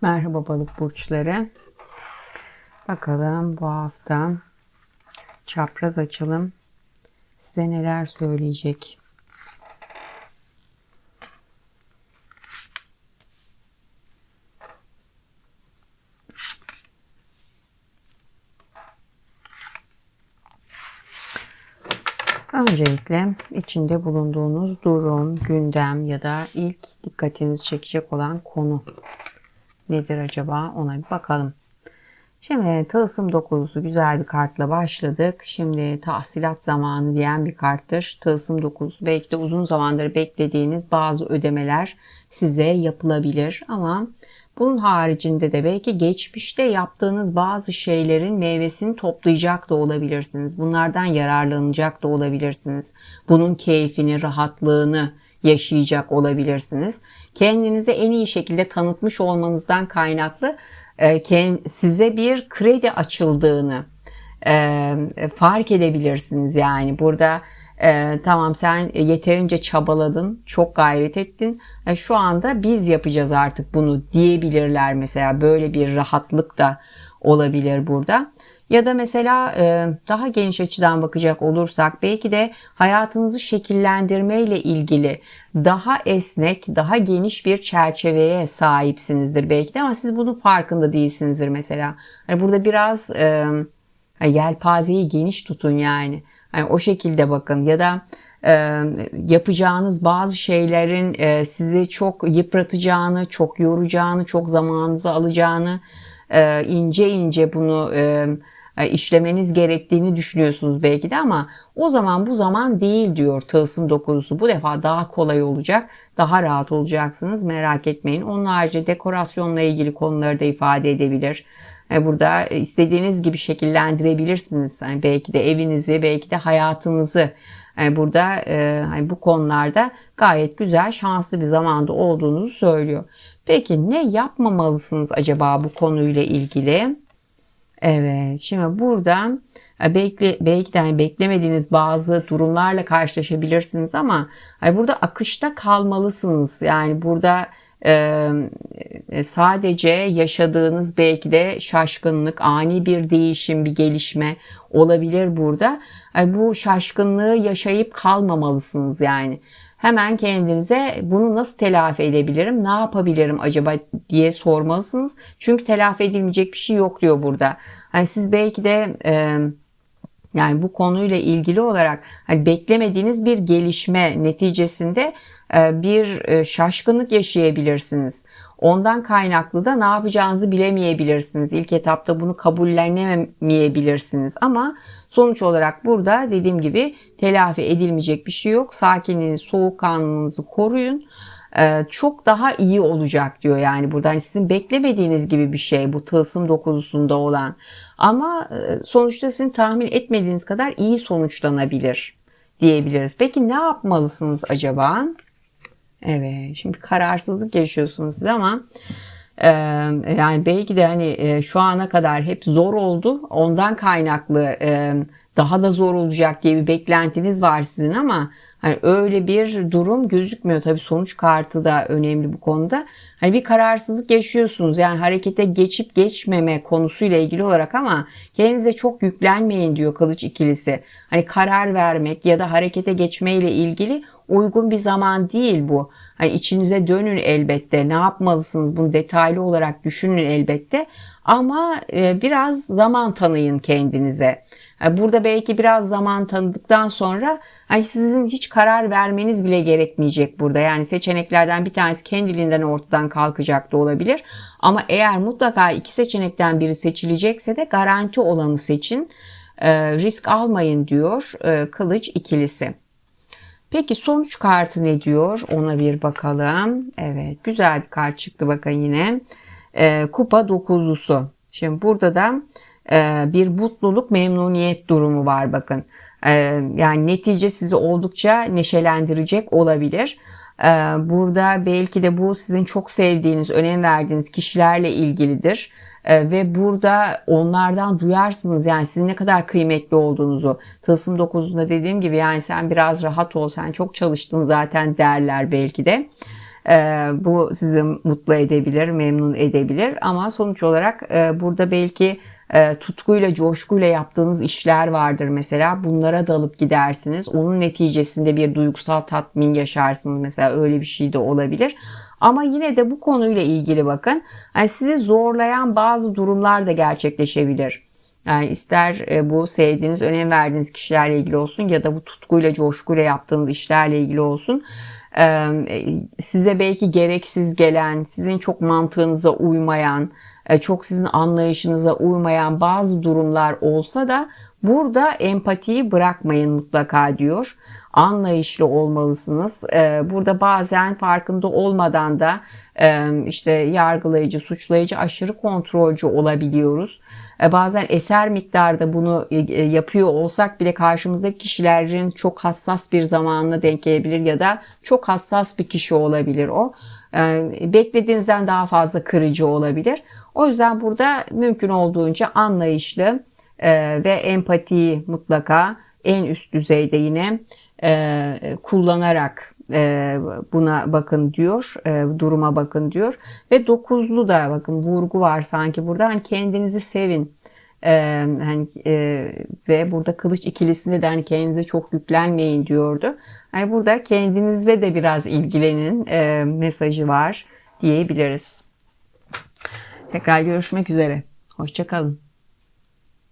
Merhaba balık burçları. Bakalım bu hafta çapraz açılım size neler söyleyecek. Öncelikle içinde bulunduğunuz durum, gündem ya da ilk dikkatinizi çekecek olan konu nedir acaba ona bir bakalım. Şimdi tılsım dokuzusu güzel bir kartla başladık. Şimdi tahsilat zamanı diyen bir karttır. Tılsım dokuzusu belki de uzun zamandır beklediğiniz bazı ödemeler size yapılabilir ama bunun haricinde de belki geçmişte yaptığınız bazı şeylerin meyvesini toplayacak da olabilirsiniz. Bunlardan yararlanacak da olabilirsiniz. Bunun keyfini, rahatlığını yaşayacak olabilirsiniz. Kendinize en iyi şekilde tanıtmış olmanızdan kaynaklı e, size bir kredi açıldığını e, fark edebilirsiniz. Yani burada e, tamam sen yeterince çabaladın, çok gayret ettin. Şu anda biz yapacağız artık bunu diyebilirler mesela. Böyle bir rahatlık da olabilir burada. Ya da mesela e, daha geniş açıdan bakacak olursak belki de hayatınızı şekillendirme ile ilgili daha esnek, daha geniş bir çerçeveye sahipsinizdir belki de ama siz bunun farkında değilsinizdir mesela. Hani burada biraz e, yelpazeyi geniş tutun yani. yani o şekilde bakın ya da e, yapacağınız bazı şeylerin e, sizi çok yıpratacağını, çok yoracağını, çok zamanınızı alacağını, ince ince bunu e, işlemeniz gerektiğini düşünüyorsunuz belki de ama o zaman bu zaman değil diyor tılsım dokuzusu. Bu defa daha kolay olacak, daha rahat olacaksınız merak etmeyin. Onun harici dekorasyonla ilgili konuları da ifade edebilir. E, burada istediğiniz gibi şekillendirebilirsiniz. Yani belki de evinizi, belki de hayatınızı. E, burada hani bu konularda gayet güzel, şanslı bir zamanda olduğunuzu söylüyor. Peki ne yapmamalısınız acaba bu konuyla ilgili? Evet, şimdi burada e, bekle, belki de hani beklemediğiniz bazı durumlarla karşılaşabilirsiniz ama hani burada akışta kalmalısınız. Yani burada sadece yaşadığınız belki de şaşkınlık, ani bir değişim, bir gelişme olabilir burada. Yani bu şaşkınlığı yaşayıp kalmamalısınız yani hemen kendinize bunu nasıl telafi edebilirim, ne yapabilirim acaba diye sormalısınız. Çünkü telafi edilmeyecek bir şey yok diyor burada. Hani siz belki de e, yani bu konuyla ilgili olarak hani beklemediğiniz bir gelişme neticesinde e, bir e, şaşkınlık yaşayabilirsiniz. Ondan kaynaklı da ne yapacağınızı bilemeyebilirsiniz. İlk etapta bunu kabullenemeyebilirsiniz. Ama sonuç olarak burada dediğim gibi telafi edilmeyecek bir şey yok. Sakinliğinizi, soğukkanlılığınızı koruyun. Ee, çok daha iyi olacak diyor yani burada hani sizin beklemediğiniz gibi bir şey bu tılsım dokuzusunda olan ama e, sonuçta sizin tahmin etmediğiniz kadar iyi sonuçlanabilir diyebiliriz. Peki ne yapmalısınız acaba? Evet şimdi kararsızlık yaşıyorsunuz siz ama e, yani belki de hani e, şu ana kadar hep zor oldu ondan kaynaklı e, daha da zor olacak diye bir beklentiniz var sizin ama hani öyle bir durum gözükmüyor. Tabii sonuç kartı da önemli bu konuda. Hani bir kararsızlık yaşıyorsunuz. Yani harekete geçip geçmeme konusuyla ilgili olarak ama kendinize çok yüklenmeyin diyor kılıç ikilisi. Hani karar vermek ya da harekete geçme ile ilgili uygun bir zaman değil bu. Hani içinize dönün elbette. Ne yapmalısınız bunu detaylı olarak düşünün elbette. Ama e, biraz zaman tanıyın kendinize. Burada belki biraz zaman tanıdıktan sonra hani sizin hiç karar vermeniz bile gerekmeyecek burada. Yani seçeneklerden bir tanesi kendiliğinden ortadan kalkacak da olabilir. Ama eğer mutlaka iki seçenekten biri seçilecekse de garanti olanı seçin. E, risk almayın diyor e, kılıç ikilisi. Peki sonuç kartı ne diyor? Ona bir bakalım. Evet güzel bir kart çıktı bakın yine. E, kupa dokuzlusu. Şimdi burada da bir mutluluk memnuniyet durumu var bakın. E, yani netice sizi oldukça neşelendirecek olabilir. E, burada belki de bu sizin çok sevdiğiniz, önem verdiğiniz kişilerle ilgilidir. Ve burada onlardan duyarsınız yani sizin ne kadar kıymetli olduğunuzu. Tılsım 9'unda dediğim gibi yani sen biraz rahat ol, sen çok çalıştın zaten derler belki de. Ee, bu sizi mutlu edebilir, memnun edebilir ama sonuç olarak e, burada belki e, tutkuyla, coşkuyla yaptığınız işler vardır mesela. Bunlara dalıp gidersiniz. Onun neticesinde bir duygusal tatmin yaşarsınız. Mesela öyle bir şey de olabilir. Ama yine de bu konuyla ilgili bakın. Yani sizi zorlayan bazı durumlar da gerçekleşebilir. Yani ister e, bu sevdiğiniz, önem verdiğiniz kişilerle ilgili olsun ya da bu tutkuyla, coşkuyla yaptığınız işlerle ilgili olsun. Ee, Size belki gereksiz gelen, sizin çok mantığınıza uymayan, e, çok sizin anlayışınıza uymayan bazı durumlar olsa da burada empatiyi bırakmayın mutlaka diyor. Anlayışlı olmalısınız. Ee, Burada bazen farkında olmadan da e, işte yargılayıcı, suçlayıcı, aşırı kontrolcü olabiliyoruz. E, Bazen eser miktarda bunu e, yapıyor olsak bile karşımızdaki kişilerin çok hassas bir zamanına denk gelebilir ya da çok hassas bir kişi olabilir o. E, Beklediğinizden daha fazla kırıcı olabilir. O yüzden burada mümkün olduğunca anlayışlı e, ve empatiyi mutlaka en üst düzeyde yine e, kullanarak e, buna bakın diyor, e, duruma bakın diyor. Ve dokuzlu da bakın vurgu var sanki burada. Hani kendinizi sevin. Hani ve burada kılıç ikilisinde de hani kendinize çok yüklenmeyin diyordu. Hani burada kendinizle de biraz ilgilenin mesajı var diyebiliriz. Tekrar görüşmek üzere. Hoşçakalın.